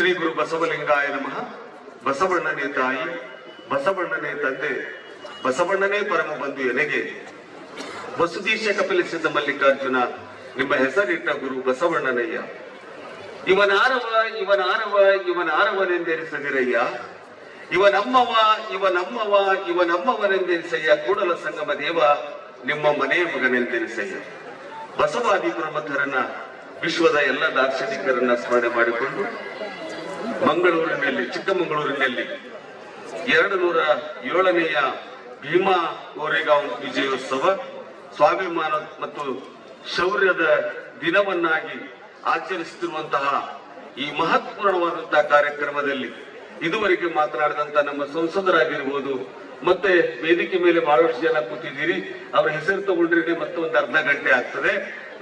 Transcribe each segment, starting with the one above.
ಶ್ರೀ ಗುರು ಬಸವಲಿಂಗಾಯ ನಮಃ. ಬಸವಣ್ಣನೇ ತಾಯಿ, ಬಸವಣ್ಣನೇ ತಂದೆ, ಬಸವಣ್ಣನೇ ಪರಮ ಬಂಧು ಎನಗೆ. ವಸುದೀಶ ಕಪಿಲಿಸಿದ ಮಲ್ಲಿಕಾರ್ಜುನ, ನಿಮ್ಮ ಹೆಸರಿಟ್ಟ ಗುರು ಬಸವಣ್ಣನಯ್ಯ. ಇವನಾರವ ಇವನಾರವ ಇವನಾರವನೆಂದೆನಿಸದಿರಯ್ಯ ಇವನಮ್ಮವ ಇವನಮ್ಮವ ಇವನಮ್ಮವನೆಂದೆನಿಸಯ್ಯ ಕೂಡಲ ಸಂಗಮ ದೇವ, ನಿಮ್ಮ ಮನೆಯ ಮಗನೆಂದೆನಿಸಯ್ಯ ಬಸವಾದಿ ಪ್ರಮಥರನ್ನ ವಿಶ್ವದ ಎಲ್ಲ ದಾರ್ಶನಿಕರನ್ನ ಸ್ಮರಣೆ ಮಾಡಿಕೊಂಡು ಮಂಗಳೂರಿನಲ್ಲಿ ಚಿಕ್ಕಮಗಳೂರಿನಲ್ಲಿ ಎರಡು ನೂರ ಏಳನೆಯ ಭೀಮಾ ಕೋರೆಗಾಂವ್ ವಿಜಯೋತ್ಸವ ಸ್ವಾಭಿಮಾನ ಮತ್ತು ಶೌರ್ಯದ ದಿನವನ್ನಾಗಿ ಆಚರಿಸುತ್ತಿರುವಂತಹ ಈ ಮಹತ್ವಪೂರ್ಣವಾದಂತಹ ಕಾರ್ಯಕ್ರಮದಲ್ಲಿ ಇದುವರೆಗೆ ಮಾತನಾಡಿದಂತ ನಮ್ಮ ಸಂಸದರಾಗಿರ್ಬೋದು, ಮತ್ತೆ ವೇದಿಕೆ ಮೇಲೆ ಬಹಳಷ್ಟು ಜನ ಕೂತಿದ್ದೀರಿ. ಅವ್ರ ಹೆಸರು ತಗೊಂಡ್ರೆ ಮತ್ತೊಂದು ಅರ್ಧ ಗಂಟೆ ಆಗ್ತದೆ.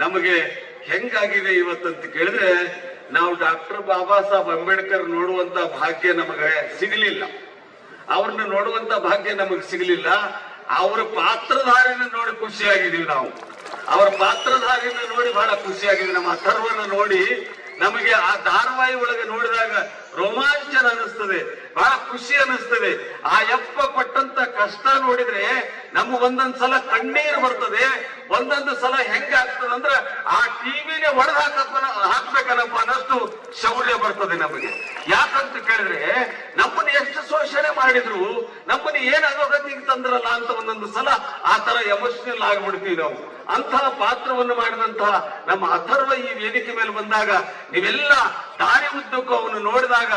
ನಮಗೆ ಹೆಂಗಾಗಿದೆ ಇವತ್ತಂತ ಕೇಳಿದ್ರೆ ನಾವು ಡಾಕ್ಟರ್ ಬಾಬಾ ಸಾಹೇಬ್ ಅಂಬೇಡ್ಕರ್ ನೋಡುವಂತ ಭಾಗ್ಯ ನಮಗೆ ಸಿಗಲಿಲ್ಲ. ಅವ್ರನ್ನ ನೋಡುವಂತ ಭಾಗ್ಯ ನಮಗೆ ಸಿಗಲಿಲ್ಲ. ಅವರ ಪಾತ್ರಧಾರಿನ ನೋಡಿ ಖುಷಿಯಾಗಿದ್ದೀವಿ ನಾವು. ಅವರ ಪಾತ್ರಧಾರಿನ ನೋಡಿ ಬಹಳ ಖುಷಿಯಾಗಿದೆ ನಮ್ಮ ಅಥರ್ವನ ನೋಡಿ ನಮಗೆ ಆ ಧಾರಾವಾಹಿ ಒಳಗೆ ನೋಡಿದಾಗ ರೋಮಾಂಚನ ಅನಿಸ್ತದೆ ಬಹಳ ಖುಷಿ ಅನಿಸ್ತದೆ ಆ ಯಪ್ಪ ಪಟ್ಟಂತ ಕಷ್ಟ ನೋಡಿದ್ರೆ ನಮ್ಗೆ ಒಂದೊಂದ್ ಸಲ ಕಣ್ಣೀರು ಬರ್ತದೆ. ಒಂದೊಂದು ಸಲ ಹೆಂಗ ಆಗ್ತದೆ ಅಂದ್ರೆ ಆ ಟಿವಿನೇ ಒಡೆದು ಹಾಕಪ್ಪ ಹಾಕ್ಬೇಕನ್ನಪ್ಪ ಅನ್ನಷ್ಟು ಶೌರ್ಯ ಬರ್ತದೆ ನಮಗೆ. ಯಾಕಂತ ಕೇಳಿದ್ರೆ ನಮ್ಮನ್ನ ಎಷ್ಟು ಶೋಷಣೆ ಮಾಡಿದ್ರು, ನಮ್ಮನ್ನ ಏನ್ ಅಧೋಗತಿಗೆ ತಂದ್ರಲ್ಲ ಅಂತ ಒಂದೊಂದು ಸಲ ಆ ತರ ಎಮೋಷನಲ್ ಆಗ್ಬಿಡ್ತೀವಿ ನಾವು. ಅಂತಹ ಪಾತ್ರವನ್ನು ಮಾಡಿದಂತಹ ನಮ್ಮ ಅಥರ್ವ ಈ ವೇದಿಕೆ ಮೇಲೆ ಬಂದಾಗ ನೀವೆಲ್ಲ ದಾರಿ ಉದ್ದಕ್ಕೂ ಅವನು ನೋಡಿದಾಗ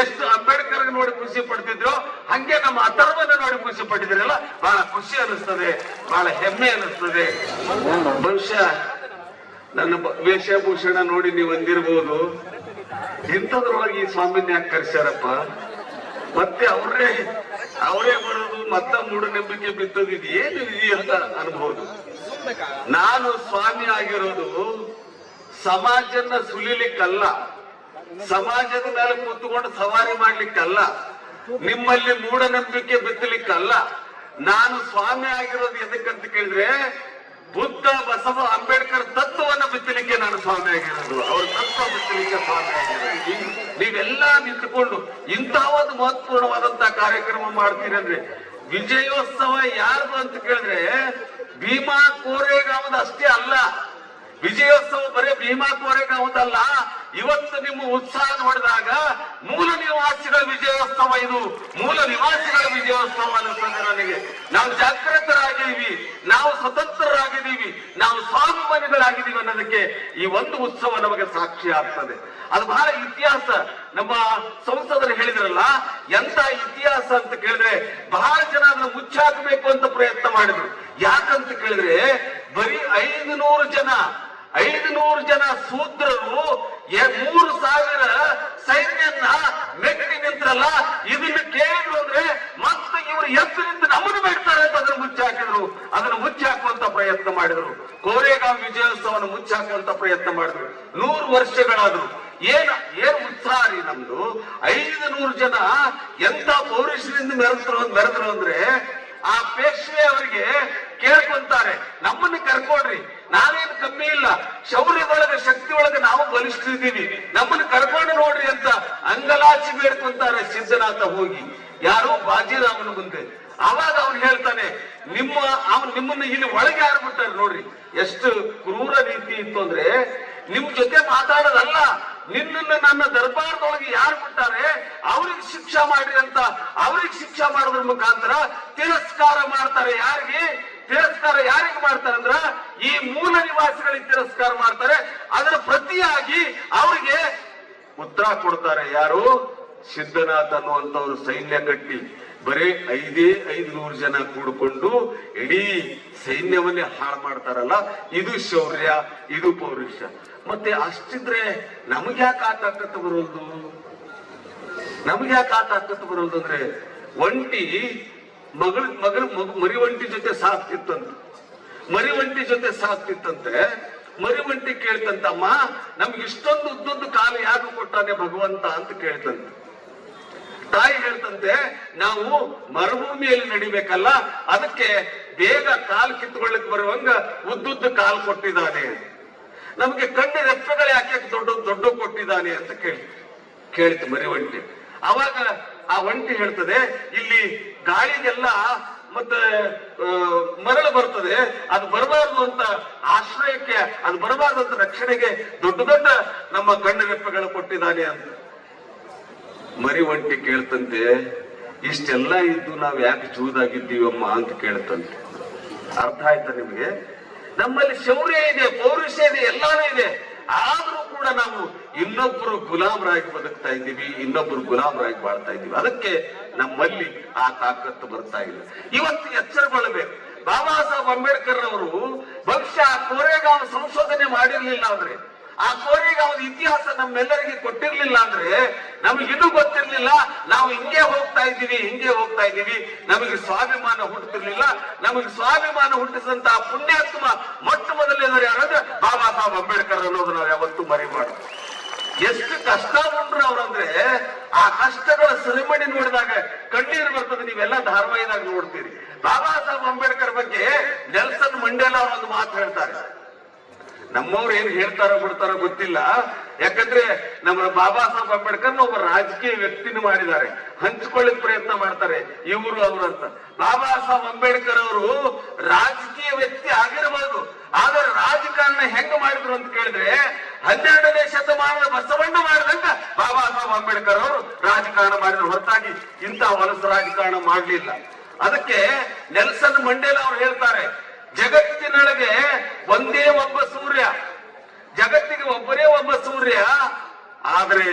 ಎಷ್ಟು ಅಂಬೇಡ್ಕರ್ ನೋಡಿ ಖುಷಿ ಪಡ್ತಿದ್ರು ಹಂಗೆ ನಮ್ಮ ಅಥರ್ವನ್ನ ನೋಡಿ ಖುಷಿ ಪಟ್ಟಿದ್ರಲ್ಲ, ಬಹಳ ಖುಷಿ ಅನಿಸ್ತದೆ, ಬಹಳ ಹೆಮ್ಮೆ ಅನಿಸ್ತದೆ. ಬಹುಶಃ ನನ್ನ ವೇಷಭೂಷಣ ನೋಡಿ ನೀವು ಅಂದಿರ್ಬೋದು. ಇಂಥದ್ರೊಳಗೆ ಈ ಸ್ವಾಮಿನ ಯಾಕೆ ಕರ್ಸ್ಯಾರಪ್ಪ? ಮತ್ತೆ ಅವರೇ ಅವರೇ ಬರೋದು ಮತ್ತ ಮೂಢನಂಬಿಕೆ ಬಿತ್ತದ ಇದು ಏನು ಅಂತ ಅನ್ಬಹುದು ನಾನು ಸ್ವಾಮಿ ಆಗಿರೋದು ಸಮಾಜನ ಸುಲಿಲಿಕ್ಕಲ್ಲ. ಸಮಾಜದ ಮೇಲೆ ಕೂತ್ಕೊಂಡು ಸವಾರಿ ಮಾಡ್ಲಿಕ್ಕಲ್ಲ, ನಿಮ್ಮಲ್ಲಿ ಮೂಢನಂಬಿಕೆ ಬಿತ್ತಲಿಕ್ಕಲ್ಲ, ನಾನು ಸ್ವಾಮಿ ಆಗಿರೋದು ಎದಕ್ಕಂತ ಕೇಳಿದ್ರೆ, ಬುದ್ಧ, ಬಸವ, ಅಂಬೇಡ್ಕರ್ ತತ್ವವನ್ನ ಬಿತ್ತಲಿಕ್ಕೆ ನಾನು ಸ್ವಾಮಿ ಆಗಿರೋದು. ಅವ್ರ ತತ್ವ ಬಿತ್ತಲಿಕ್ಕೆ ಸ್ವಾಮಿ ಆಗಿರೋದು. ನೀವೆಲ್ಲಾ ನಿಂತುಕೊಂಡು ಇಂತಹ ಒಂದು ಮಹತ್ವಪೂರ್ಣವಾದಂತಹ ಕಾರ್ಯಕ್ರಮ ಮಾಡ್ತೀರಿ ಅಂದ್ರೆ ವಿಜಯೋತ್ಸವ ಯಾರ್ದು ಅಂತ ಕೇಳಿದ್ರೆ ಭೀಮಾ ಕೋರೆಗಾವದ ಅಷ್ಟೇ ಅಲ್ಲ. ವಿಜಯೋತ್ಸವ ಬರೀ ಭೀಮಾ ಕೋರೆಗಾಂವದಲ್ಲ ಇವತ್ತು ನಿಮ್ಮ ಉತ್ಸಾಹ ನೋಡಿದಾಗ ಮೂಲ ನಿವಾಸಿಗಳ ವಿಜಯೋತ್ಸವ ಇದು. ಮೂಲ ನಿವಾಸಿಗಳ ವಿಜಯೋತ್ಸವ ಅನ್ನಿಸ್ತದೆ ನನಗೆ. ನಾವು ಜಾಗೃತರಾಗಿದ್ದೀವಿ. ನಾವು ಸ್ವತಂತ್ರರಾಗಿದ್ದೀವಿ. ನಾವು ಸ್ವಾಭಿಮಾನಿಗಳಾಗಿದ್ದೀವಿ ಅನ್ನೋದಕ್ಕೆ ಈ ಒಂದು ಉತ್ಸವ ನಮಗೆ ಸಾಕ್ಷಿ ಆಗ್ತದೆ. ಅದು ಬಹಳ ಇತಿಹಾಸ. ನಮ್ಮ ಸಂಸದರು ಹೇಳಿದ್ರಲ್ಲ ಎಂತ ಇತಿಹಾಸ ಅಂತ ಕೇಳಿದ್ರೆ ಬಹಳ ಜನ ಅದನ್ನ ಮುಚ್ಚಾಕಬೇಕು ಅಂತ ಪ್ರಯತ್ನ ಮಾಡಿದ್ರು. ಯಾಕಂತ ಕೇಳಿದ್ರೆ ಬರೀ ಐದು ನೂರು ಜನ ಐದು ನೂರು ಜನ ಸೂತ್ರರು ಮೂರು ಸಾವಿರ ಸೈನ್ಯನ್ನ ಮೆಟ್ಟಿ ನಿಂತ್ರಲ್ಲ, ಇದನ್ನ ಕೇಳಿದ್ರು ಅಂದ್ರೆ ಮತ್ತೆ ಇವರು ಎತ್ತು ನಿಂತು ನಮ್ಮನ್ನು ಬಿಡ್ತಾರೆ ಅಂತ ಅದನ್ನು ಮುಚ್ಚಿ ಹಾಕಿದ್ರು. ಅದನ್ನು ಮುಚ್ಚಿ ಮುಚ್ಚಾಕುವಂತ ಪ್ರಯತ್ನ ಮಾಡಿದ್ರು. ಕೋರೆಗಾಂವ್ ವಿಜಯೋತ್ಸವನ ಮುಚ್ಚಾಕುವಂತ ಪ್ರಯತ್ನ ಮಾಡಿದ್ರು. ನೂರು ವರ್ಷಗಳಾದ್ರು. ಏನ, ಏನ್ ಉತ್ಸಾಹ ನಮ್ದು? ಐದು ನೂರು ಜನ ಎಂತ ಪೌರುಷರಿಂದ ಮೆರೆದ್ರು ಮೆರೆದ್ರು ಅಂದ್ರೆ ಆ ಪೇಶ್ವೆ ಅವರಿಗೆ ಕೇಳ್ಕೊಂತಾರೆ. ನಮ್ಮನ್ನ ಕರ್ಕೊಡ್ರಿ. ನಾವೇನು ಕಮ್ಮಿ ಇಲ್ಲ. ಶೌರ್ಯದೊಳಗೆ ಶಕ್ತಿ ಒಳಗೆ ನಾವು ಬಲಿಷ್ಠರಿದ್ದೀವಿ. ನಮ್ಮನ್ನು ಕರ್ಕೊಂಡು ನೋಡ್ರಿ ಅಂತ ಅಂಗಲಾಚಿ ಬೇಡ್ಕೊಂತಾರೆ ಸಿದ್ಧನಾಥ ಹೋಗಿ. ಯಾರು ಬಾಜಿರಾಮನ ಮುಂದೆ. ಅವಾಗ ಅವನು ಹೇಳ್ತಾನೆ, ನಿಮ್ಮ, ಅವನು ನಿಮ್ಮನ್ನ ಇಲ್ಲಿ ಒಳಗೆ ಯಾರು ಬಿಟ್ಟಾರೆ ನೋಡ್ರಿ. ಎಷ್ಟು ಕ್ರೂರ ರೀತಿ ಇತ್ತು ಅಂದ್ರೆ, ನಿಮ್ ಜೊತೆ ಮಾತಾಡೋದಲ್ಲ. ನಿನ್ನ ನನ್ನ ದರ್ಬಾರದೊಳಗೆ ಯಾರು ಬಿಟ್ಟಾರೆ ಅವ್ರಿಗೆ ಶಿಕ್ಷಾ ಮಾಡ್ರಿ ಅಂತ, ಅವ್ರಿಗೆ ಶಿಕ್ಷಾ ಮಾಡೋದ್ರ ಮುಖಾಂತರ ತಿರಸ್ಕಾರ ಮಾಡ್ತಾರೆ ಯಾರಿಗೆ? ತಿರಸ್ಕಾರ ಯಾರಿಗೆ ಮಾಡ್ತಾರೆ ಅಂದ್ರ ಈ ಮೂಲ ನಿವಾಸಿಗಳಿಗೆ ತಿರಸ್ಕಾರ ಮಾಡ್ತಾರೆ. ಅದರ ಪ್ರತಿಯಾಗಿ ಅವರಿಗೆ ಉತ್ತರ ಕೊಡ್ತಾರೆ. ಯಾರು? ಸಿದ್ಧನಾಥ್ ಅನ್ನುವಂಥವ್ರು ಸೈನ್ಯ ಕಟ್ಟಿ. ಬರೀ ಐದೇ ಐದು ನೂರು ಜನ ಕೂಡಿಕೊಂಡು ಇಡೀ ಸೈನ್ಯವನ್ನೇ ಹಾಳು ಮಾಡ್ತಾರಲ್ಲ. ಇದು ಶೌರ್ಯ, ಇದು ಪೌರುಷ. ಮತ್ತೆ ಅಷ್ಟಿದ್ರೆ ನಮ್ಗೆ ಯಾಕೆ ಆ ಬರೋದು? ನಮ್ಗೆ ಯಾಕೆ ಆ ತಾಕತ್ತು ಬರೋದು ಅಂದ್ರೆ ಒಂಟಿ ಮಗಳ ಮಗಳ ಮಗು- ಮರಿವಂಟಿ ಜೊತೆ ಸಾಕ್ತಿತ್ತಂತ ಮರಿವಂಟಿ ಜೊತೆ ಸಾಕ್ತಿತ್ತಂತೆ ಮರಿವಂಟಿ ಕೇಳ್ತಂತಮ್ಮ ನಮ್ಗೆ ಇಷ್ಟೊಂದು ಉದ್ದೊಂದು ಕಾಲು ಯಾಕೆ ಕೊಟ್ಟಾನೆ ಭಗವಂತ? ಅಂತ ಕೇಳ್ತಂತೆ. ತಾಯಿ ಹೇಳ್ತಂತೆ, ನಾವು ಮರುಭೂಮಿಯಲ್ಲಿ ನಡಿಬೇಕಲ್ಲ, ಅದಕ್ಕೆ ಬೇಗ ಕಾಲು ಕಿತ್ಕೊಳ್ಳಕ್ ಬರುವಂಗ ಉದ್ದುದ್ದ ಕಾಲು ಕೊಟ್ಟಿದ್ದಾನೆ. ನಮಗೆ ಕಣ್ಣು ರೆಪ್ಪೆಗಳು ಯಾಕೆ ದೊಡ್ಡ ದೊಡ್ಡ ಕೊಟ್ಟಿದ್ದಾನೆ ಅಂತ ಕೇಳಿ ಕೇಳಿತು ಮರಿ ಒಂಟಿ ಅವಾಗ ಆ ಒಂಟಿ ಹೇಳ್ತದೆ, ಇಲ್ಲಿ ಗಾಳಿಗೆಲ್ಲ ಮತ್ತೆ ಮರಳು ಬರ್ತದೆ. ಅದು ಬರಬಾರದು ಅಂತ ಆಶ್ರಯಕ್ಕೆ, ಅದು ಬರಬಾರದು ಅಂತ ರಕ್ಷಣೆಗೆ ದೊಡ್ಡ ದೊಡ್ಡ ನಮ್ಮ ಕಣ್ಣು ಕೊಟ್ಟಿದ್ದಾನೆ ಅಂತ. ಮರಿ ಒಂಟಿ ಕೇಳ್ತಂತೆ, ಇಷ್ಟೆಲ್ಲ ಇದ್ದು ನಾವ್ ಯಾಕೆ ಚೂದಾಗಿದ್ದೀವಮ್ಮ ಅಂತ ಕೇಳ್ತಂತೆ. ಅರ್ಥ ಆಯ್ತಾ ನಿಮ್ಗೆ? ನಮ್ಮಲ್ಲಿ ಶೌರ್ಯ ಇದೆ, ಪೌರುಷ ಇದೆ, ಎಲ್ಲಾನು ಇದೆ. ಆದ್ರೂ ಕೂಡ ನಾವು ಇನ್ನೊಬ್ಬರು ಗುಲಾಮರಾಗಿ ಬದುಕ್ತಾ ಇದ್ದೀವಿ, ಇನ್ನೊಬ್ಬರು ಗುಲಾಮರಾಗಿ ಬಾಳ್ತಾ ಇದ್ದೀವಿ. ಅದಕ್ಕೆ ನಮ್ಮಲ್ಲಿ ಆ ತಾಕತ್ತು ಬರ್ತಾ ಇಲ್ಲ ಇವತ್ತು ಎಚ್ಚರಗೊಳ್ಳಬೇಕು ಬಾಬಾ ಸಾಹೇಬ್ ಅಂಬೇಡ್ಕರ್ ಅವರು ಬಹುಶಃ ಕೋರೆಗಾಂವ್ ಸಂಶೋಧನೆ ಮಾಡಿರಲಿಲ್ಲ ಅಂದ್ರೆ ಆ ಕೋರೆಗಾಂವ್ ಇತಿಹಾಸ ನಮ್ಮೆಲ್ಲರಿಗೆ ಕೊಟ್ಟಿರ್ಲಿಲ್ಲ ಅಂದ್ರೆ ನಮ್ಗೆ ಇದು ಗೊತ್ತಿರ್ಲಿಲ್ಲ. ನಾವು ಹಿಂಗೆ ಹೋಗ್ತಾ ಇದ್ದೀವಿ, ಹಿಂಗೆ ಹೋಗ್ತಾ ಇದ್ದೀವಿ. ನಮಗೆ ಸ್ವಾಭಿಮಾನ ಹುಟ್ಟುತ್ತಿರ್ಲಿಲ್ಲ. ನಮಗೆ ಸ್ವಾಭಿಮಾನ ಹುಟ್ಟಿಸಿದಂತಹ ಪುಣ್ಯಾತ್ಮ ಮೊಟ್ಟ ಮೊದಲನೇವರು ಯಾರಂದ್ರೆ ಬಾಬಾ ಸಾಹೇಬ್ ಅಂಬೇಡ್ಕರ್ ಅನ್ನೋದು ನಾವು ಯಾವತ್ತೂ ಮರಿಬಾರ್ದು. ಎಷ್ಟು ಕಷ್ಟ ಉಂಡ್ರು ಅವ್ರಂದ್ರೆ ಆ ಕಷ್ಟಗಳ ಸರಿಮಣಿ ನೋಡಿದಾಗ ಕಣ್ಣೀರು ಬರ್ತದೆ, ನೀವೆಲ್ಲ ಧಾರಾವಾಹಿದಾಗ ನೋಡ್ತೀರಿ. ಬಾಬಾ ಸಾಹೇಬ್ ಅಂಬೇಡ್ಕರ್ ಬಗ್ಗೆ ನೆಲ್ಸನ್ ಮಂಡೇಲ ಅವರೊಂದು ಮಾತು ಹೇಳ್ತಾರೆ. ನಮ್ಮವ್ರು ಏನ್ ಹೇಳ್ತಾರೋ ಬಿಡ್ತಾರೋ ಗೊತ್ತಿಲ್ಲ. ಯಾಕಂದ್ರೆ ನಮ್ಮ ಬಾಬಾ ಸಾಹೇಬ್ ಅಂಬೇಡ್ಕರ್ ಒಬ್ಬ ರಾಜಕೀಯ ವ್ಯಕ್ತಿನ ಮಾಡಿದ್ದಾರೆ. ಹಂಚ್ಕೊಳ್ಳಿಕ್ ಪ್ರಯತ್ನ ಮಾಡ್ತಾರೆ. ಇವರು ಅವರು ಅಂತ. ಬಾಬಾ ಸಾಹೇಬ್ ಅಂಬೇಡ್ಕರ್ ಅವರು ರಾಜಕೀಯ ವ್ಯಕ್ತಿ ಆಗಿರಬಹುದು ಆದ್ರೆ ರಾಜಕಾರಣ ಹೆಂಗ ಮಾಡಿದ್ರು ಅಂತ ಕೇಳಿದ್ರೆ ಹನ್ನೆರಡನೇ ಶತಮಾನದ ಬಸವಣ್ಣ ಮಾಡಿದಂಗ ಬಾಬಾ ಸಾಹೇಬ್ ಅಂಬೇಡ್ಕರ್ ಅವರು ರಾಜಕಾರಣ ಮಾಡಿದ್ರು. ಹೊರತಾಗಿ ಇಂತಹ ಹೊಲಸು ರಾಜಕಾರಣ ಮಾಡ್ಲಿಲ್ಲ. ಅದಕ್ಕೆ ನೆಲ್ಸನ್ ಮಂಡೇಲ ಅವ್ರು ಹೇಳ್ತಾರೆ ಜಗತ್ತಿನೊಳಗೆ ಒಂದೇ ಒಬ್ಬ ಸೂರ್ಯ, ಜಗತ್ತಿಗೆ ಒಬ್ಬನೇ ಒಬ್ಬ ಸೂರ್ಯ, ಆದರೆ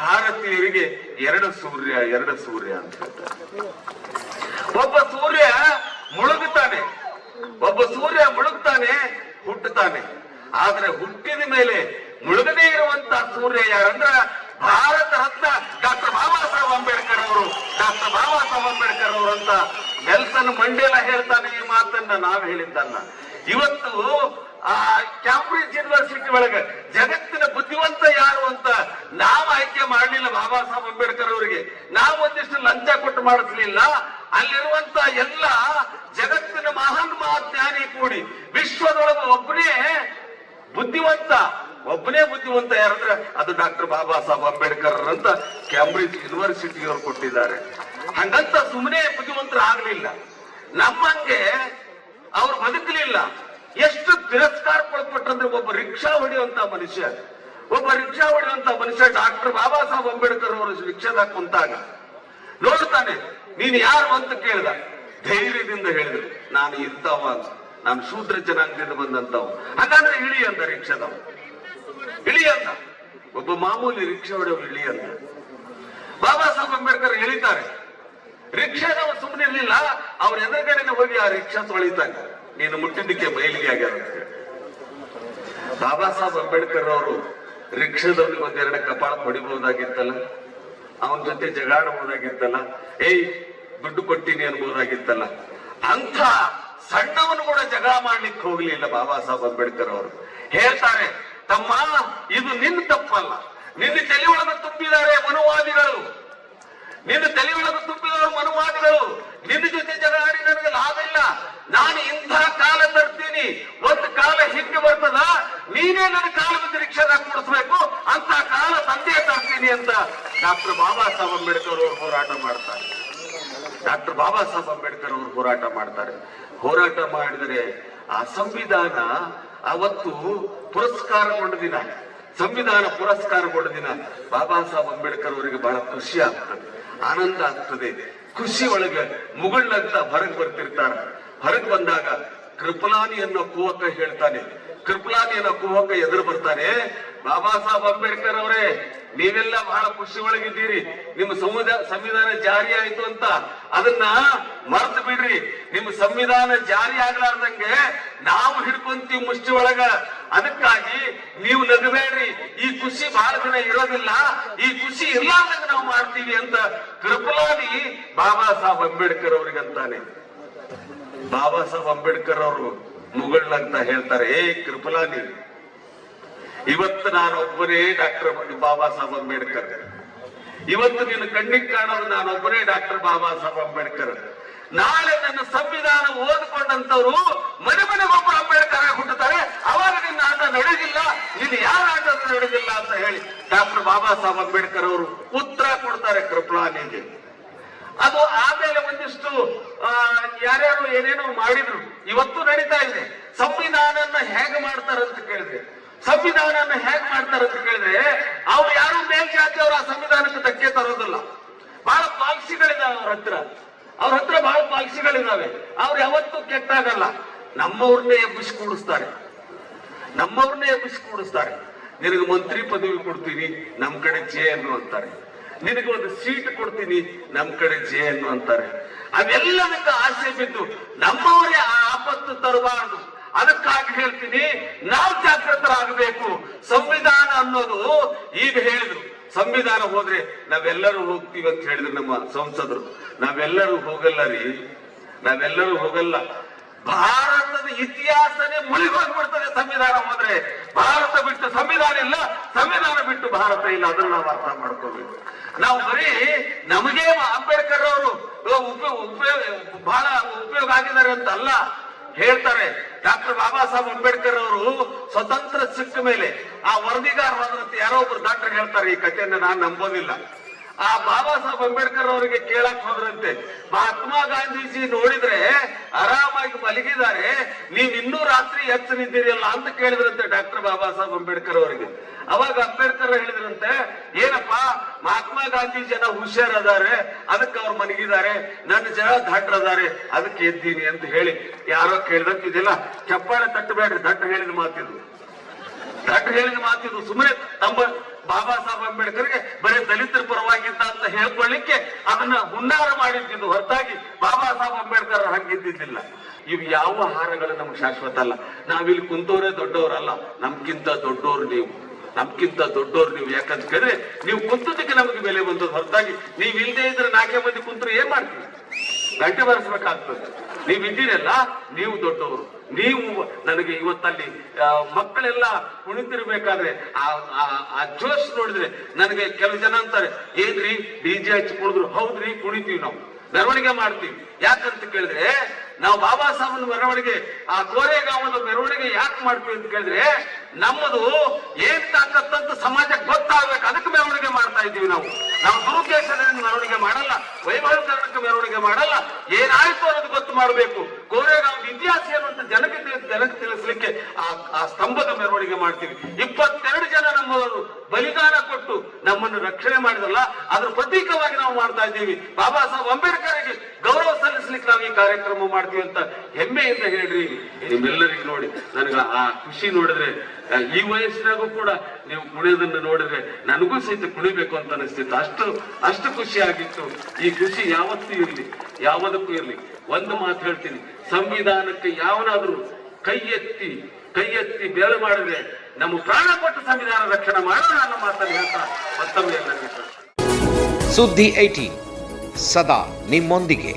ಭಾರತೀಯರಿಗೆ ಎರಡು ಸೂರ್ಯ ಎರಡು ಸೂರ್ಯ ಅಂತ ಒಬ್ಬ ಸೂರ್ಯ ಮುಳುಗುತ್ತಾನೆ, ಒಬ್ಬ ಸೂರ್ಯ ಮುಳುಗ್ತಾನೆ, ಹುಟ್ಟುತ್ತಾನೆ. ಆದ್ರೆ ಹುಟ್ಟಿದ ಮೇಲೆ ಮುಳುಗದೇ ಇರುವಂತ ಸೂರ್ಯ ಯಾರಂದ್ರ ಭಾರತ ರತ್ನ ಡಾಕ್ಟರ್ ಬಾಬಾ ಸಾಹೇಬ್ ಅಂಬೇಡ್ಕರ್ ಅವರು, ಡಾಕ್ಟರ್ ಬಾಬಾ ಸಾಹೇಬ್ ಅಂಬೇಡ್ಕರ್ ಅವರು ಅಂತ ನೆಲ್ಸನ್ ಮಂಡೇಲ ಹೇಳ್ತಾನೆ ಈ ಮಾತನ್ನ ನಾವ್ ಹೇಳಿದ್ದಲ್ಲ ಇವತ್ತು ಆ ಕ್ಯಾಂಬ್ರಿಡ್ಜ್ ಯೂನಿವರ್ಸಿಟಿ ಒಳಗೆ ಜಗತ್ತಿನ ಬುದ್ಧಿವಂತ ಯಾರು ಅಂತ ನಾವು ಆಯ್ಕೆ ಮಾಡಲಿಲ್ಲ ಬಾಬಾ ಸಾಹೇಬ್ ಅಂಬೇಡ್ಕರ್ ಅವರಿಗೆ. ನಾವು ಒಂದಿಷ್ಟು ಲಂಚ ಕೊಟ್ಟು ಮಾಡಿಸ್ಲಿಲ್ಲ. ಅಲ್ಲಿರುವಂತ ಎಲ್ಲ ಜಗತ್ತಿನ ಮಹಾನ್ ಮಹಾಜ್ಞಾನಿ ಕೂಡಿ ವಿಶ್ವದೊಳಗೆ ಒಬ್ಬನೇ ಬುದ್ಧಿವಂತ. ಒಬ್ಬನೇ ಬುದ್ಧಿವಂತ ಯಾರಂದ್ರೆ ಅದು ಡಾಕ್ಟರ್ ಬಾಬಾ ಸಾಹೇಬ್ ಅಂಬೇಡ್ಕರ್ ಅಂತ ಕ್ಯಾಂಬ್ರಿಡ್ಜ್ ಯೂನಿವರ್ಸಿಟಿಯವರು ಕೊಟ್ಟಿದ್ದಾರೆ. ಹಂಗಂತ ಸುಮ್ಮನೆ ಬುದ್ಧಿವಂತರು ಆಗ್ಲಿಲ್ಲ. ನಮ್ಮಂಗೆ ಅವ್ರು ಬದುಕಲಿಲ್ಲ. ಎಷ್ಟು ತಿರಸ್ಕಾರಕ್ಕೊಳಪಟ್ಟಂದ್ರೆ ಒಬ್ಬ ರಿಕ್ಷಾ ಹೊಡೆಯುವಂತ ಮನುಷ್ಯ. ಒಬ್ಬ ರಿಕ್ಷಾ ಹೊಡೆಯುವಂತ ಮನುಷ್ಯ ಡಾಕ್ಟರ್ ಬಾಬಾ ಸಾಹೇಬ್ ಅಂಬೇಡ್ಕರ್ ಅವರು ರಿಕ್ಷಾದಾಗ ಕುಂತಾಗ. ನೋಡ್ತಾನೆ ನೀನ್ ಯಾರು ಅಂತ ಕೇಳ್ದ? ಧೈರ್ಯದಿಂದ ಹೇಳಿದ್ರು, ನಾನು ಇಂಥವ ಅಂತ. ನಾನು ಶೂದ್ರ ಜನಾಂಗದಿಂದ ಬಂದಂತವ ಹಾಗಾದ್ರೆ ಇಳಿ ಅಂತ ರಿಕ್ಷಾದವ ಇಳಿ ಅಂತ ಒಬ್ಬ ಮಾಮೂಲಿ ರಿಕ್ಷಾ ಹೊಡೆಯವರು ಇಳಿ ಅಂತ ಬಾಬಾ ಸಾಹೇಬ್ ಅಂಬೇಡ್ಕರ್ ಹೇಳಿದ್ದಾರೆ ರಿಕ್ಷಾದವ ಸುಮ್ಮನೆ ಇರ್ಲಿಲ್ಲ. ಅವ್ರ ಎದುರುಗಡೆನೆ ಹೋಗಿ ಆ ರಿಕ್ಷಾ ತೊಳಿತಾನೆ. ನೀನು ಮುಟ್ಟಿದ್ದಕ್ಕೆ ಬಯಲಿಗೆ ಆಗ್ಯಾರ. ಬಾಬಾ ಸಾಹೇಬ್ ಅಂಬೇಡ್ಕರ್ ಅವರು ರಿಕ್ಷಾದವ್ರಿಗೆ ಒಂದೆರಡು ಕಪಾಳ ಹೊಡಿಬಹುದಾಗಿತ್ತಲ್ಲ? ಅವನ ಜೊತೆ ಜಗಾಡಬಹುದಾಗಿತ್ತಲ್ಲ? ಏಯ್, ದುಡ್ಡು ಕೊಟ್ಟಿನಿ ಅನ್ಬೋದಾಗಿತ್ತಲ್ಲ ಅಂತ ಸಣ್ಣವನು ಕೂಡ ಜಗಳ ಮಾಡ್ಲಿಕ್ಕೆ ಹೋಗ್ಲಿಲ್ಲ ಬಾಬಾ ಸಾಹೇಬ್ ಅಂಬೇಡ್ಕರ್ ಅವರು. ಹೇಳ್ತಾರೆ, ತಮ್ಮ, ಇದು ನಿನ್ನ ತಪ್ಪಲ್ಲ. ನಿನ್ನ ತಲೆ ಒಳಗೆ ತುಂಬಿದ್ದಾರೆ ಮನುವಾದಿಗಳು. ನಿನ್ನ ತಲೆಯೊಳಗೆ ತುಂಬಿದವರು ಮನುವಾದಿಗಳು. ನಿನ್ನ ಜೊತೆ ಜಗಳಾಡಿ ನನಗೆ ಲಾಭ ಇಲ್ಲ. ನಾನು ಇಂಥ ಕಾಲ ತರ್ತೀನಿ. ಒಂದು ಕಾಲ ಹಿಂಗೆ ಬರ್ತದ. ನೀನೇ ನನ್ನ ಕಾಲ ಬಿದ್ದು ರಿಕ್ಷಾದಾಗ ಕೊಡಿಸ್ಬೇಕು. ಅಂತ ಕಾಲ ತಂದೆ ತರ್ತೀನಿ ಅಂತ ಡಾಕ್ಟರ್ ಬಾಬಾ ಸಾಹೇಬ್ ಅಂಬೇಡ್ಕರ್ ಅವರು ಹೋರಾಟ ಮಾಡ್ತಾರೆ. ಡಾಕ್ಟರ್ ಬಾಬಾ ಸಾಹೇಬ್ ಅಂಬೇಡ್ಕರ್ ಅವರು ಹೋರಾಟ ಮಾಡ್ತಾರೆ. ಹೋರಾಟ ಮಾಡಿದರೆ ಆ ಸಂವಿಧಾನ ಅವತ್ತು ಪುರಸ್ಕಾರಗೊಂಡ ದಿನ. ಸಂವಿಧಾನ ಪುರಸ್ಕಾರಗೊಂಡ ದಿನ ಬಾಬಾ ಸಾಹೇಬ್ ಅಂಬೇಡ್ಕರ್ ಅವರಿಗೆ ಬಹಳ ಖುಷಿ ಆಗ್ತದೆ. ಆನಂದ ಆಗ್ತದೆ. ಖುಷಿ ಒಳಗ ಮುಗುಳ್ನಂತ ಹೊರಗೆ ಬರ್ತಿರ್ತಾರ ಹೊರಗೆ ಬಂದಾಗ ಕೃಪಲಾನಿ ಅನ್ನೋ ಕುವಕ ಹೇಳ್ತಾನೆ. ಕೃಪಲಾನಿ ಅನ್ನೋ ಕುವಕ ಎದುರು ಬರ್ತಾನೆ. ಬಾಬಾ ಸಾಹೇಬ್ ಅಂಬೇಡ್ಕರ್ ಅವರೇ ನೀವೆಲ್ಲ ಬಹಳ ಖುಷಿ ಒಳಗಿದ್ದೀರಿ ನಿಮ್ಮ ಸಂವಿಧಾನ ಜಾರಿ ಆಯ್ತು ಅಂತ. ಅದನ್ನ ಮರೆತು ಬಿಡ್ರಿ. ನಿಮ್ಮ ಸಂವಿಧಾನ ಜಾರಿ ಆಗ್ಲಾರ್ದಂಗೆ ನಾವು ಹಿಡ್ಕೊಂತೀವಿ ಮುಷ್ಟಿ ಒಳಗ ಅದಕ್ಕಾಗಿ ನೀವು ನಗಬೇಡ್ರಿ. ಈ ಖುಷಿ ಬಹಳ ದಿನ ಇರೋದಿಲ್ಲ. ಈ ಖುಷಿ ಇರ್ಲಾರ್ದಂಗ ನಾವು ಮಾಡ್ತೀವಿ ಅಂತ ಕೃಪಲಾದಿ ಬಾಬಾ ಸಾಹೇಬ್ ಅಂಬೇಡ್ಕರ್ ಅವ್ರಿಗಂತಾನೆ ಬಾಬಾ ಸಾಹೇಬ್ ಅಂಬೇಡ್ಕರ್ ಅವರು ಅಂತ ಹೇಳ್ತಾರೆ. ಏ ಕೃಪಲಾನಿ ಇವತ್ತು ನಾನು ಒಬ್ಬನೇ ಡಾಕ್ಟರ್ ಬಾಬಾ ಸಾಹೇಬ್ ಅಂಬೇಡ್ಕರ್. ಇವತ್ತು ನಿನ್ನ ಕಣ್ಣಿಗೆ ಕಾಣೋದು ನಾನು ಒಬ್ಬನೇ ಡಾಕ್ಟರ್ ಬಾಬಾ ಸಾಹೇಬ್ ಅಂಬೇಡ್ಕರ್. ನಾಳೆ ನನ್ನ ಸಂವಿಧಾನ ಓದಿಕೊಂಡಂತವ್ರು ಮನೆ ಮನೆ ಒಬ್ಬ ಅಂಬೇಡ್ಕರ್ ಹುಟ್ಟುತ್ತಾರೆ. ಅವಾಗ ನಿನ್ನ ಆಟ ನಡೆದಿಲ್ಲ. ನಿನ್ ಯಾರ ಆಟ ನಡೆದಿಲ್ಲ ಅಂತ ಹೇಳಿ ಡಾಕ್ಟರ್ ಬಾಬಾ ಸಾಹೇಬ್ ಅಂಬೇಡ್ಕರ್ ಅವರು ಉತ್ತರ ಕೊಡ್ತಾರೆ ಕೃಪಲಾನಿಗೆ ಅದು ಆಮೇಲೆ ಒಂದಿಷ್ಟು ಯಾರ್ಯಾರು ಏನೇನೋ ಮಾಡಿದ್ರು. ಇವತ್ತು ನಡೀತಾ ಇದೆ. ಸಂವಿಧಾನನ ಹೇಗೆ ಮಾಡ್ತಾರಂತ ಕೇಳಿದ್ರೆ ಸಂವಿಧಾನನ ಮಾಡ್ತಾರೆ ಅಂತ ಕೇಳಿದ್ರೆ, ಅವ್ರು ಯಾರು ಮೇಲ್ಜಾತಿಯವರು ಆ ಸಂವಿಧಾನಕ್ಕೆ ಧಕ್ಕೆ ತರೋದಿಲ್ಲ. ಬಹಳ ಪಾಲಿಸಿಗಳಿದಾವೆ ಅವ್ರ ಹತ್ರ. ಅವ್ರ ಹತ್ರ ಬಹಳ ಪಾಲಿಸಿಗಳಿದಾವೆ. ಅವ್ರು ಯಾವತ್ತೂ ಕೆಟ್ಟಾಗಲ್ಲ. ನಮ್ಮವ್ರನ್ನೇ ಎಬ್ಬಿಸಿ ಕೂಡಿಸ್ತಾರೆ. ನಮ್ಮವ್ರನ್ನೇ ಎಬ್ಬಿಸಿ ಕೂಡಿಸ್ತಾರೆ. ನಿನಗೆ ಮಂತ್ರಿ ಪದವಿ ಕೊಡ್ತೀನಿ, ನಮ್ ಕಡೆ ಜೆ ಅನ್ನು ಅಂತಾರೆ. ನಿನಗೆ ಒಂದು ಸೀಟ್ ಕೊಡ್ತೀನಿ, ನಮ್ ಕಡೆ ಜೆ ಅನ್ನು ಅಂತಾರೆ. ಅವೆಲ್ಲದಕ್ಕೆ ಆಸೆ ಬಿದ್ದು ನಮ್ಮವರೇ ಆ ಆಪತ್ತು ತರಬಾರದು. ಅದಕ್ಕಾಗಿ ಹೇಳ್ತೀನಿ, ನಾವು ಜಾಗೃತರಾಗಬೇಕು ಸಂವಿಧಾನ ಅನ್ನೋದು ಈಗ ಹೇಳಿದ್ರು. ಸಂವಿಧಾನ ಹೋದ್ರೆ ನಾವೆಲ್ಲರೂ ಹೋಗ್ತೀವಿ ಅಂತ ಹೇಳಿದ್ರು ನಮ್ಮ ಸಂಸದರು. ನಾವೆಲ್ಲರೂ ಹೋಗಲ್ಲ ರೀ. ನಾವೆಲ್ಲರೂ ಹೋಗಲ್ಲ. ಭಾರತದ ಇತಿಹಾಸನೇ ಮುಳುಗೋಗ್ಬಿಡ್ತದೆ ಸಂವಿಧಾನ ಹೋದ್ರೆ. ಭಾರತ ಬಿಟ್ಟು ಸಂವಿಧಾನ ಇಲ್ಲ, ಸಂವಿಧಾನ ಬಿಟ್ಟು ಭಾರತ ಇಲ್ಲ, ಅದನ್ನ ನಾವು ಅರ್ಥ ಮಾಡ್ಕೋಬೇಕು. ನಾವು ಬರೀ ನಮಗೇ ಅಂಬೇಡ್ಕರ್ ಅವರು ಬಹಳ ಉಪಯೋಗ ಆಗಿದ್ದಾರೆ ಅಂತ ಅಲ್ಲ ಹೇಳ್ತಾರೆ. ಡಾಕ್ಟರ್ ಬಾಬಾ ಸಾಹೇಬ್ ಅಂಬೇಡ್ಕರ್ ಅವರು ಸ್ವತಂತ್ರ ಸಿಕ್ಕ ಮೇಲೆ ಆ ವರದಿಗಾರರಾದಂತ ಯಾರೋ ಒಬ್ರು ಡಾಕ್ಟರ್ ಹೇಳ್ತಾರೆ, ಈ ಕಥೆಯನ್ನ ನಾನು ನಂಬೋದಿಲ್ಲ. ಆ ಬಾಬಾ ಸಾಹೇಬ್ ಅಂಬೇಡ್ಕರ್ ಅವರಿಗೆ ಕೇಳಕ್ ಹೋದ್ರಂತೆ. ಮಹಾತ್ಮ ಗಾಂಧೀಜಿ ನೋಡಿದ್ರೆ ಆರಾಮಾಗಿ ಮಲಗಿದ್ದಾರೆ. ನೀವ್ ಇನ್ನೂ ರಾತ್ರಿ ಎಚ್ಚ ನಿದ್ದೀರಲ್ಲ ಅಂತ ಕೇಳಿದ್ರಂತೆ ಡಾಕ್ಟರ್ ಬಾಬಾ ಸಾಹೇಬ್ ಅಂಬೇಡ್ಕರ್ ಅವರಿಗೆ. ಅವಾಗ ಅಂಬೇಡ್ಕರ್ ಹೇಳಿದ್ರಂತೆ, ಏನಪ್ಪ, ಮಹಾತ್ಮ ಗಾಂಧಿ ಜನ ಹುಷಾರದಾರೆ, ಅದಕ್ಕೆ ಅವ್ರು ಮಲಗಿದ್ದಾರೆ. ನನ್ನ ಜನ ದಟ್ಟರದಾರೆ ಅದಕ್ಕೆ ಎದ್ದೀನಿ ಅಂತ ಹೇಳಿ ಯಾರೋ ಕೇಳಿದಂತ ಇದೆಲ್ಲ. ಚಪ್ಪಾಳೆ ತಟ್ಟಬೇಡ್ರಿ ದಟ್ಟ ಹೇಳಿದ ಮಾತಿದ್ರು ಡಾಕ್ಟರ್ ಹೇಳಿದ ಮಾತಿದು ಸುಮ್ಮನೆ ತಮ್ಮ ಬಾಬಾ ಸಾಹೇಬ್ ಅಂಬೇಡ್ಕರ್ಗೆ ಬರೀ ದಲಿತರ ಪರವಾಗಿದ್ದ ಅಂತ ಹೇಳ್ಕೊಳ್ಳಿಕ್ಕೆ ಅದನ್ನ ಹುನ್ನಾರ ಮಾಡಿದ್ದು ಹೊರತಾಗಿ ಬಾಬಾ ಸಾಹೇಬ್ ಅಂಬೇಡ್ಕರ್ ಹಂಗಿದ್ದಿದ್ದಿಲ್ಲ. ಇವ್ ಯಾವ ಹಾರಗಳು ನಮ್ಗೆ ಶಾಶ್ವತ ಅಲ್ಲ. ನಾವಿಲ್ಲಿ ಕುಂತೋರೆ ದೊಡ್ಡವರಲ್ಲ. ನಮ್ಕಿಂತ ದೊಡ್ಡವ್ರು ನೀವು. ನಮ್ಕಿಂತ ದೊಡ್ಡವ್ರು ನೀವು. ಯಾಕಂತ ಕೇಳಿದ್ರೆ ನೀವು ಕುಂತದಕ್ಕೆ ನಮಗೆ ಬೆಲೆ ಬಂದದ್ದು ಹೊರತಾಗಿ ನೀವು ಇಲ್ಲದೆ ಇದ್ರೆ ನಾಲ್ಕೇ ಮಂದಿ ಕುಂತರು ಏನ್ ಮಾಡ್ತೀವಿ ಗಂಟೆ ಬರೆಸ್ಬೇಕಾಗ್ತದೆ ನೀವು ಇದ್ದೀರಲ್ಲ ನೀವು ದೊಡ್ಡವರು. ನೀವು ನನಗೆ ಇವತ್ತಲ್ಲಿ ಮಕ್ಕಳೆಲ್ಲ ಕುಣಿತಿರ್ಬೇಕಾದ್ರೆ, ಆ ಜೋಶ್ ನೋಡಿದ್ರೆ ನನಗೆ ಕೆಲವು ಜನ ಅಂತಾರೆ, ಏನ್ರಿ, ಡಿ ಜೆ ಹಚ್ಚಿ ಹೌದ್ರಿ, ಕುಣಿತೀವಿ ನಾವು. ಮೆರವಣಿಗೆ ಮಾಡ್ತೀವಿ. ಯಾಕಂತ ಕೇಳಿದ್ರೆ ನಾವು ಬಾಬಾ ಸಾಹೇಬನ ಮೆರವಣಿಗೆ, ಆ ಕೋರೆಗಾಂವದ ಮೆರವಣಿಗೆ ಯಾಕೆ ಮಾಡ್ತೀವಿ ಅಂತ ಕೇಳಿದ್ರೆ, ನಮ್ಮದು ಏನ್ ತಾಕತ್ತಂತ ಸಮಾಜಕ್ಕೆ ಗೊತ್ತಾಗ್ಬೇಕು, ಅದಕ್ಕೆ ಮೆರವಣಿಗೆ ಮಾಡ್ತಾ ಇದ್ದೀವಿ ನಾವು. ನಾವು ದುರುದ್ದೇಶದಿಂದ ಮೆರವಣಿಗೆ ಮಾಡಲ್ಲ, ವೈಭವೀಕರಣಕ್ಕೆ ಮೆರವಣಿಗೆ ಮಾಡಲ್ಲ, ಏನಾಯ್ತು ಅನ್ನೋದು ಗೊತ್ತು ಮಾಡಬೇಕು. ಕೋರೆಗಾಂವ್ ಇತಿಹಾಸ ಏನು ಅಂತ ಜನಕ್ಕೆ ಜನಕ್ಕೆ ತಿಳಿಸ್ಲಿಕ್ಕೆ ಆ ಆ ಸ್ತಂಭದ ಮೆರವಣಿಗೆ ಮಾಡ್ತೀವಿ. ಇಪ್ಪತ್ತೆರಡು ಜನ ನಮ್ಮವರು ಬಲಿದಾನ ಕೊಟ್ಟು ನಮ್ಮನ್ನು ರಕ್ಷಣೆ ಮಾಡಿದಲ್ಲ, ಅದ್ರ ಪ್ರತೀಕವಾಗಿ ನಾವು ಮಾಡ್ತಾ ಇದ್ದೀವಿ. ಬಾಬಾ ಸಾಹೇಬ್ ಅಂಬೇಡ್ಕರ್ಗೆ ಗೌರವ ಸಲ್ಲಿಸ್ಲಿಕ್ಕೆ ನಾವು ಈ ಕಾರ್ಯಕ್ರಮ ಮಾಡ್ತೀವಿ. ಅಂತ ಹೆಮ್ಮೆಯಿಂದ ಹೇಳ್ರಿ. ನಿಮ್ಮೆಲ್ಲರಿಗೂ ನೋಡಿ, ನನಗೆ ಆ ಖುಷಿ ನೋಡಿದ್ರೆ ಈ ವಯಸ್ಸಿನಾಗೂ ಕೂಡ ನೀವು ಕುಣಿಯೋದನ್ನ ನೋಡಿದ್ರೆ ನನಗೂ ಸಹಿತ ಕುಣಿಬೇಕು ಅಂತ ಅನಿಸ್ತಿತ್ತು. ಅಷ್ಟು ಅಷ್ಟು ಖುಷಿ ಆಗಿತ್ತು. ಈ ಖುಷಿ ಯಾವತ್ತೂ ಇರಲಿ, ಯಾವುದಕ್ಕೂ ಇರಲಿ. ಒಂದು ಮಾತು ಹೇಳ್ತೀನಿ, ಸಂವಿಧಾನಕ್ಕೆ ಯಾವನಾದ್ರೂ ಕೈ ಎತ್ತಿ ಕೈ ಎತ್ತಿ ಬೇರೆ ಮಾಡಿದ್ರೆ ನಮ್ಮ ಪ್ರಾಣ ಕೊಟ್ಟು ಸಂವಿಧಾನ ರಕ್ಷಣೆ ಮಾಡೋಣ ಅನ್ನೋ ಮಾತನ್ನು ಹೇಳ್ತಾ ಮತ್ತೊಮ್ಮೆ ಸುದ್ದಿ ಐಟಿ ಸದಾ ನಿಮ್ಮೊಂದಿಗೆ.